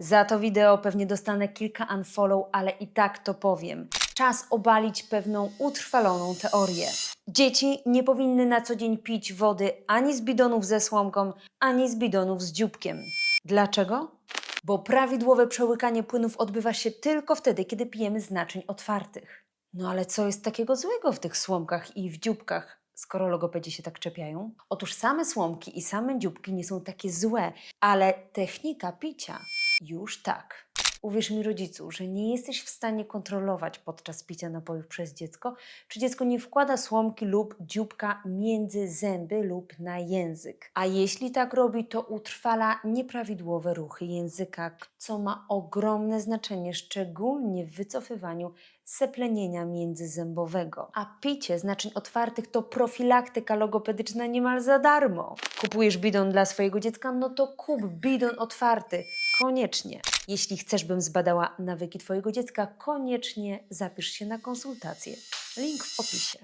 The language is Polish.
Za to wideo pewnie dostanę kilka unfollow, ale i tak to powiem. Czas obalić pewną utrwaloną teorię. Dzieci nie powinny na co dzień pić wody ani z bidonów ze słomką, ani z bidonów z dzióbkiem. Dlaczego? Bo prawidłowe przełykanie płynów odbywa się tylko wtedy, kiedy pijemy z naczyń otwartych. No ale co jest takiego złego w tych słomkach i w dzióbkach, skoro logopedzi się tak czepiają? Otóż same słomki i same dzióbki nie są takie złe, ale technika picia już tak. Uwierz mi, rodzicu, że nie jesteś w stanie kontrolować podczas picia napojów przez dziecko, czy dziecko nie wkłada słomki lub dzióbka między zęby lub na język. A jeśli tak robi, to utrwala nieprawidłowe ruchy języka, co ma ogromne znaczenie, szczególnie w wycofywaniu seplenienia międzyzębowego. A picie z naczyń otwartych to profilaktyka logopedyczna niemal za darmo. Kupujesz bidon dla swojego dziecka? No to kup bidon otwarty. Koniecznie. Jeśli chcesz, bym zbadała nawyki Twojego dziecka, koniecznie zapisz się na konsultację. Link w opisie.